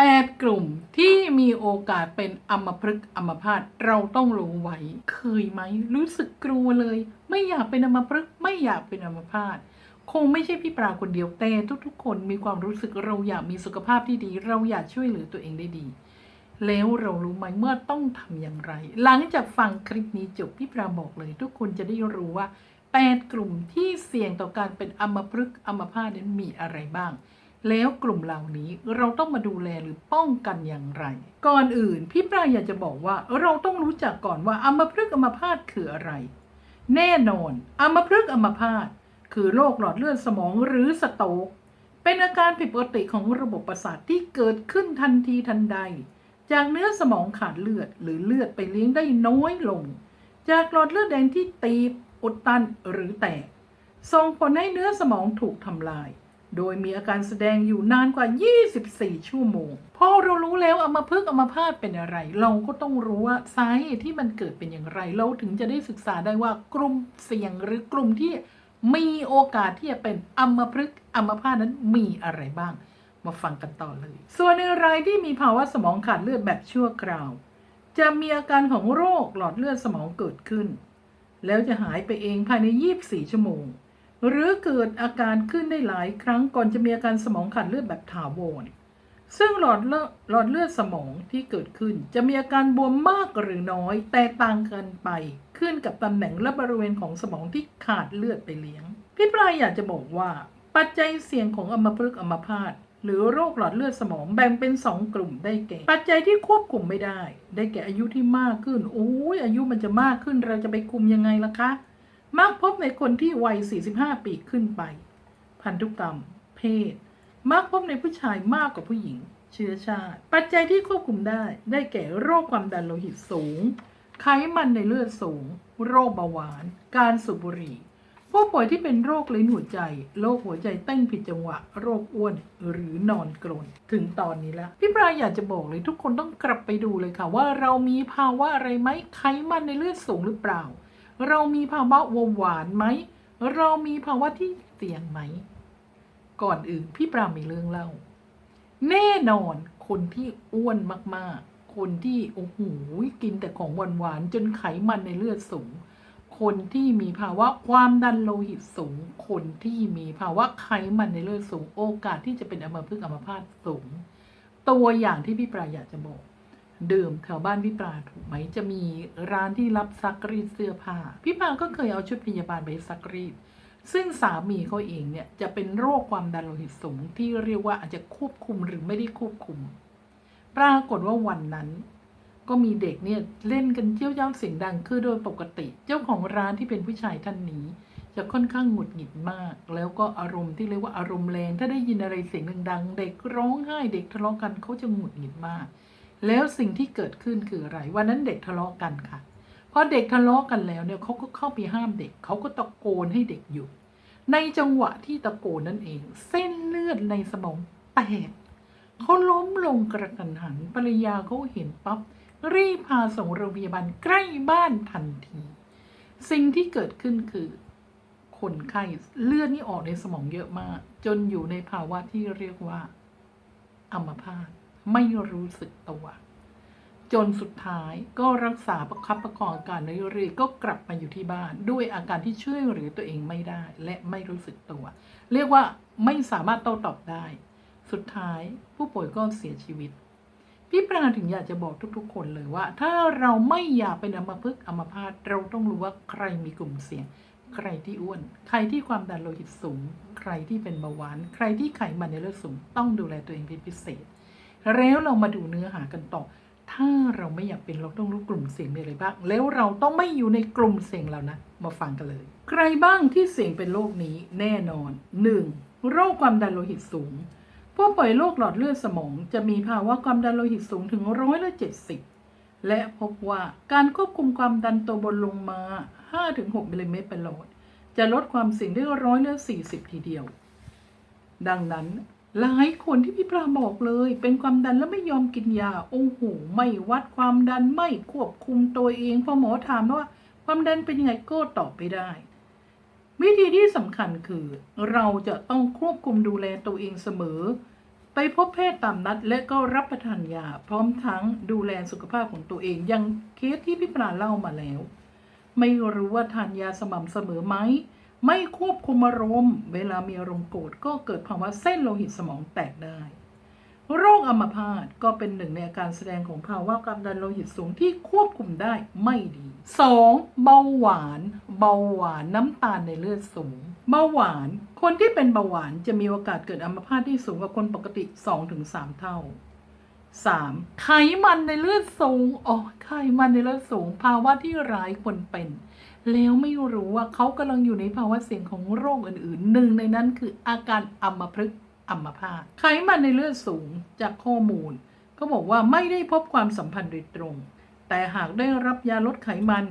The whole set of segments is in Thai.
8 กลุ่มที่มีโอกาสเป็นอัมพฤกษ์อัมพาตเราต้องรู้ไว้ เคยไหม รู้สึกกลัวเลย ไม่อยากเป็นอัมพฤกษ์ไม่อยากเป็นอัมพาตคงไม่ใช่พี่ปราคนเดียวแต่ทุกๆ คนมีความรู้สึกเราอยากมีสุขภาพที่ดี เราอยากช่วยเหลือตัวเองได้ดี แล้วเรารู้ไหมเมื่อต้องทำอย่างไร หลังจากฟังคลิปนี้จบพี่ปราบอกเลย ทุกคนจะได้รู้ว่า 8 กลุ่มที่เสี่ยงต่อการเป็นอัมพฤกษ์อัมพาตนั้นมีอะไรบ้าง แล้วกลุ่มเหล่านี้เราต้องมาดูแลหรือป้องกันอย่างไร ก่อนอื่นพี่ปราอยากจะบอกว่าเราต้องรู้จักก่อนว่าอัมพฤกษ์อัมพาตคืออะไร แน่นอนอัมพฤกษ์อัมพาตคือโรคหลอดเลือดสมองหรือสโตกเป็นอาการผิดปกติของระบบประสาทที่เกิดขึ้นทันทีทันใด จากเนื้อสมองขาดเลือดหรือเลือดไปเลี้ยงได้น้อยลง จากหลอดเลือดแดงที่ตีบอุดตันหรือแตกส่งผลให้เนื้อสมองถูกทำลาย โดยมีอาการแสดงอยู่นานกว่า 24 ชั่วโมง พอเรารู้แล้วอัมาพฤกษ์อัมาพาตเป็นอะไร เราก็ต้องรู้ว่าสาเหตุที่มันเกิดเป็นอย่างไร เราถึงจะได้ศึกษาได้ว่ากลุ่มเสี่ยงหรือกลุ่มที่มีโอกาสที่จะเป็นอัมพฤกษ์อัมพาตนั้นมีอะไรบ้าง มาฟังกันต่อเลย ส่วนในรายที่มีภาวะสมองขาดเลือดแบบชั่วคราว จะมีอาการของโรคหลอดเลือดสมองเกิดขึ้น แล้วจะหายไปเองภายใน 24 ชั่วโมง หรือเกิดอาการขึ้นได้หลายครั้งก่อนจะมีอาการสมองขาดเลือดแบบถาวรซึ่งหลอดเลือดหลอดเลือดสมองที่เกิดขึ้น จะมีอาการบวมมากหรือน้อย แตกต่างกันไป ขึ้นกับตำแหน่งและบริเวณของสมองที่ขาดเลือดไปเลี้ยง พี่ปลายอยากจะบอกว่า ปัจจัยเสี่ยงของอัมพฤกษ์อัมพาตหรือโรคหลอดเลือดสมองแบ่งเป็น 2 กลุ่มได้แก่ ปัจจัยที่ควบคุมไม่ได้ ได้แก่อายุที่มากขึ้นโอ้ยอายุมันจะมากขึ้นเราจะไปคุมยังไงล่ะคะ มักพบในคนที่วัย 45 ปีขึ้นไป พันธุกรรม เพศ มักพบในผู้ชายมากกว่าผู้หญิง เชื้อชาติ ปัจจัยที่ควบคุมได้ได้แก่โรคความดันโลหิตสูง ไขมันในเลือดสูง โรคเบาหวาน การสูบบุหรี่ ผู้ป่วยที่เป็นโรคลิ้นหัวใจ โรคหัวใจเต้นผิดจังหวะ โรคอ้วนหรือนอนกรน ถึงตอนนี้แล้ว พี่ปลายอยากจะบอกเลยทุกคนต้องกลับไปดูเลยค่ะว่าเรามีภาวะอะไรไหมไขมันในเลือดสูงหรือเปล่า เรามีภาวะเบหวานไหม เรามีภาวะที่เสี่ยงไหม ก่อนอื่นพี่ปรามีเรื่องเล่า แน่นอนคนที่อ้วนมากๆ คนที่โอ้โหกินแต่ของหวานๆจนไขมันในเลือดสูง คนที่มีภาวะความดันโลหิตสูง คนที่มีภาวะไขมันในเลือดสูง โอกาสที่จะเป็นอัมพฤกษ์อัมพาตสูง ตัวอย่างที่พี่ปราอยากจะบอก ดิมแถวบ้านพี่ปราถูกไหมจะมีร้านที่รับซักรีดเสื้อผ้าพี่ปราก็เคยเอาชุดพยาบาลไปซักรีด ซึ่งสามีเขาเองเนี่ยจะเป็นโรคความดันโลหิตสูงที่เรียกว่าอาจจะควบคุมหรือไม่ได้ควบคุม ปรากฏว่าวันนั้น ก็มีเด็กเนี่ยเล่นกันเจี้ยวเย้าเสียงดังคือโดยปกติ เจ้าของร้านที่เป็นผู้ชายท่านนี้ จะค่อนข้างหงุดหงิดมาก แล้วก็อารมณ์ที่เรียกว่าอารมณ์แรงถ้าได้ยินอะไรเสียงดังๆเด็กร้องไห้เด็กทะเลาะกันเขาจะหงุดหงิดมาก แล้วสิ่งที่เกิดขึ้นคืออะไร วันนั้นเด็กทะเลาะกันค่ะพอเด็กทะเลาะกันแล้วเนี่ยเขาก็เข้าไปห้ามเด็กเขาก็ตะโกนให้เด็กหยุดในจังหวะที่ตะโกนนั่นเอง เส้นเลือดในสมองแตกเขาล้มลงกระทันหันภรรยาเขาเห็นปั๊บรีบพาส่งโรงพยาบาลใกล้บ้านทันที สิ่งที่เกิดขึ้นคือ คนไข้เลือดนี่ออกในสมองเยอะมาก จนอยู่ในภาวะที่เรียกว่าอัมพาต ไม่รู้สึกตัว จนสุดท้ายก็รักษาประคับประคองอาการเรื่อยๆก็กลับมาอยู่ที่บ้าน ด้วยอาการที่ช่วยเหลือตัวเองไม่ได้และไม่รู้สึกตัว เรียกว่าไม่สามารถโต้ตอบได้ สุดท้ายผู้ป่วยก็เสียชีวิตพี่ปราถึงอยากจะบอกทุกๆ คนเลยว่า ถ้าเราไม่อยากเป็นอัมพฤกษ์อัมพาตเราต้องรู้ว่าใครมีกลุ่มเสี่ยง ใครที่อ้วน ใครที่ความดันโลหิตสูง ใครที่เป็นเบาหวาน ใครที่ไขมันในเลือดสูง ต้องดูแลตัวเองเป็นพิเศษ แล้วเรามาดูเนื้อหากันต่อ ถ้าเราไม่อยากเป็นเราต้องรู้กลุ่มเสี่ยงมีอะไรบ้าง แล้วเราต้องไม่อยู่ในกลุ่มเสี่ยงแล้วนะ มาฟังกันเลย ใครบ้างที่เสี่ยงเป็นโรคนี้แน่นอน 1. โรคความดันโลหิตสูง ผู้ป่วยโรคหลอดเลือดสมองจะมีภาวะความดันโลหิตสูงถึงร้อยละ70และพบว่าการควบคุมความดันตัวบนลงมา 5-6มิลลิเมตรเป็นหลอดจะลดความเสี่ยงได้ร้อยละ40 ทีเดียว ดังนั้น หลายคนที่พี่ปลาบอกเลย เป็นความดันแล้วไม่ยอมกินยาโอ้โหไม่วัดความดันไม่ควบคุมตัวเองพอหมอถามว่า ความดันเป็นยังไงก็ตอบไม่ได้ วิธีที่สำคัญคือ เราจะต้องควบคุมดูแลตัวเองเสมอ ไปพบแพทย์ตามนัด และก็รับประทานยา พร้อมทั้งดูแลสุขภาพของตัวเองอยังเคสที่พี่ปราเล่ามาแล้ว ไม่รู้ว่าทานยาสม่ำเสมอไหม ไม่ควบคุมอารมณ์เวลามีอารมณ์โกรธก็เกิดภาวะเส้นโลหิตสมองแตกได้ โรคอัมพาตก็เป็นหนึ่งในอาการแสดงของภาวะความดันโลหิตสูงที่ควบคุมได้ไม่ดี 2. เบาหวาน เบาหวานน้ำตาลในเลือดสูง เบาหวาน คนที่เป็นเบาหวานจะมีโอกาสเกิดอัมพาตที่สูงกว่าคนปกติ 2-3 เท่า 3. ไขมันในเลือดสูง อ๋อ ไขมันในเลือดสูง ภาวะที่ร้ายคนเป็น แล้วไม่รู้ว่าเขากำลังอยู่ในภาวะเสี่ยงของโรคอื่นๆ หนึ่งในนั้นคืออาการอัมพฤกษ์อัมพาตไขมันในเลือดสูงจากข้อมูลก็บอกว่าไม่ได้พบความสัมพันธ์โดยตรง แต่หากได้รับยาลดไขมัน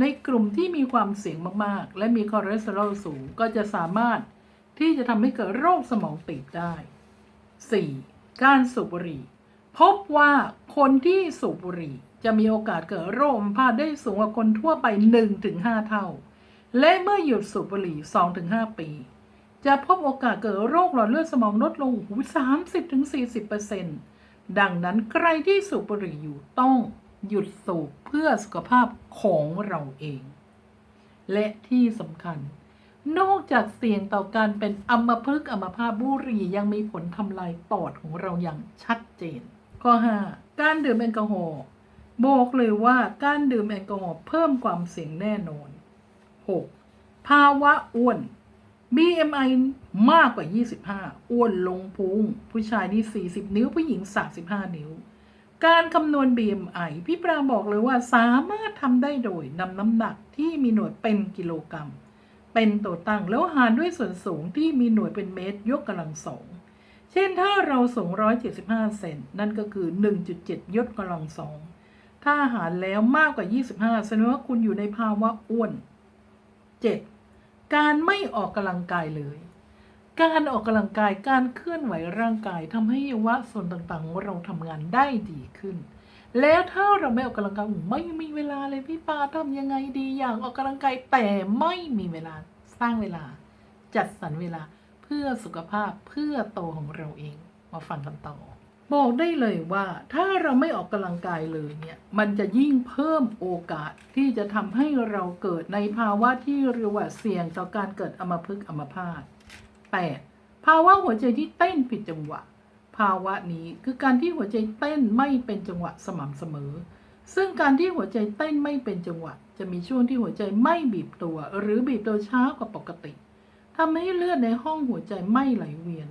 ในกลุ่มที่มีความเสี่ยงมากๆ และมีคอเลสเตอรอลสูงก็จะสามารถที่จะทำให้เกิดโรคสมองตีบได้ 4. การสูบบุหรี่ พบว่าคนที่สูบบุหรี่ จะมีโอกาสเกิดโรคอัมพาตได้สูงกว่าคนทั่วไป 1-5 เท่า และเมื่อหยุดสูบบุหรี่ 2-5 ปี จะพบโอกาสเกิดโรคหลอดเลือดสมองลดลงหู30-40%ดังนั้นใครที่สูบบุหรี่อยู่ต้องหยุดสูบเพื่อสุขภาพของเราเอง และที่สำคัญ นอกจากเสี่ยงต่อการเป็นอัมพฤกษ์อัมพาตบุหรี่ยังมีผลทำลายปอดของเราอย่างชัดเจน ข้อ 5 การดื่มแอลกอฮอล์ บอกเลยว่าการดื่มแอลกอฮอล์เพิ่มความเสี่ยงแน่นอน 6. ภาวะอ้วน BMI มากกว่า 25 อ้วนลงพุง ผู้ชายนี่ 40 นิ้ว ผู้หญิง 35 นิ้ว การคำนวณ BMI พี่ปราบอกเลยว่าสามารถทำได้โดยนำน้ำหนักที่มีหน่วยเป็นกิโลกรัม เป็นตัวตั้งแล้วหารด้วยส่วนสูงที่มีหน่วยเป็นเมตรยกกำลังสอง เช่นถ้าเราสูง 175 เซนนั่นก็คือ 1.7 ยกกำลังสอง ถ้าหารแล้วมากกว่า 25แสดงว่าคุณอยู่ในภาวะอ้วน 7. การไม่ออกกำลังกายเลย การออกกำลังกายการเคลื่อนไหวร่างกายทำให้อวัยวะส่วนต่างๆของเราทำงานได้ดีขึ้น แล้วถ้าเราไม่ออกกำลังกายไม่มีเวลาเลยพี่ปาทำยังไงดีอยากออกกำลังกายแต่ไม่มีเวลาสร้างเวลา จัดสรรเวลาเพื่อสุขภาพเพื่อโตของเราเองมาฟังกันต่อ บอกได้เลยว่าถ้าเราไม่ออกกำลังกายเลยเนี่ยมันจะยิ่งเพิ่มโอกาสที่จะทำให้เราเกิดในภาวะที่เรียกว่าเสี่ยงต่อการเกิดอัมพฤกษ์อัมพาต 8. ภาวะหัวใจที่เต้นผิดจังหวะ ภาวะนี้คือการที่หัวใจเต้นไม่เป็นจังหวะสม่ำเสมอ ซึ่งการที่หัวใจเต้นไม่เป็นจังหวะ จะมีช่วงที่หัวใจไม่บีบตัว หรือบีบตัวช้ากว่าปกติทำให้เลือดในห้องหัวใจไม่ไหลเวียน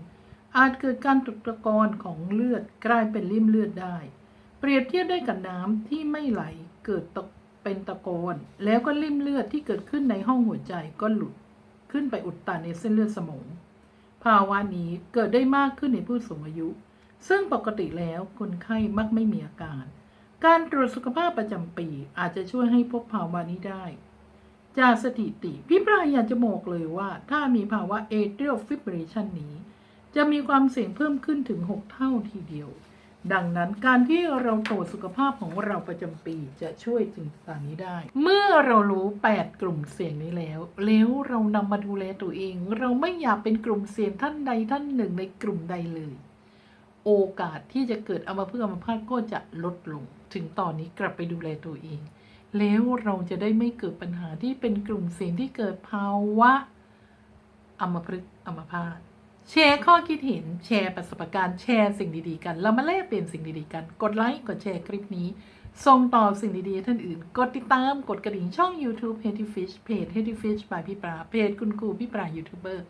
อาจเกิดการตกตะกอนของเลือดกลายเป็นริ่มเลือดได้ เปรียบเทียบได้กับน้ำที่ไม่ไหลเกิดตกเป็นตะกอนแล้วก็ริ่มเลือดที่เกิดขึ้นในห้องหัวใจก็หลุดขึ้นไปอุดตันในเส้นเลือดสมอง ภาวะนี้เกิดได้มากขึ้นในผู้สูงอายุ ซึ่งปกติแล้วคนไข้มักไม่มีอาการ การตรวจสุขภาพประจำปีอาจจะช่วยให้พบภาวะนี้ได้ จากสถิติพี่ปรายอยากจะบอกเลยว่า ถ้ามีภาวะ atrial fibrillation นี้ จะมีความเสี่ยงเพิ่มขึ้นถึง 6 เท่าทีเดียว ดังนั้นการที่เราตรวจสุขภาพของเราประจำปีจะช่วยถึงตอนนี้ได้ เมื่อเรารู้ 8 กลุ่มเสี่ยงนี้แล้ว แล้วเรานำมาดูแลตัวเอง เราไม่อยากเป็นกลุ่มเสี่ยงท่านใดท่านหนึ่งในกลุ่มใดเลย โอกาสที่จะเกิดอัมพฤกษ์อัมพาตก็จะลดลง ถึงตอนนี้กลับไปดูแลตัวเอง แล้วเราจะได้ไม่เกิดปัญหาที่เป็นกลุ่มเสี่ยงที่เกิดภาวะอัมพฤกษ์อัมพาต แชร์ข้อคิดเห็น แชร์ประสบการณ์แชร์สิ่งดีๆกัน เรามาแลกเปลี่ยนสิ่งดีๆกัน กดไลค์กดแชร์คลิปนี้ ส่งต่อสิ่งดีๆท่านอื่น กดติดตามกดกระดิ่งช่อง YouTube h e a d y Fish เพจ h e a d y Fish by พี่ปราเพจคุณครูพี่ปรายูทูบเบอร์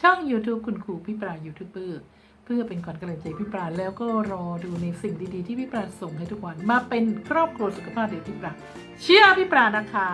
ช่อง YouTube คุณครูพี่ปรายูทูบเบอร์เพื่อเป็นขวัญกำลังใจพี่ปราแล้วก็รอดูในสิ่งดีๆที่พี่ปราส่งให้ทุกวันมาเป็นครอบครัวสุขภาพเดี๋ยวพี่ปราเชื่อพี่ปรานะคะ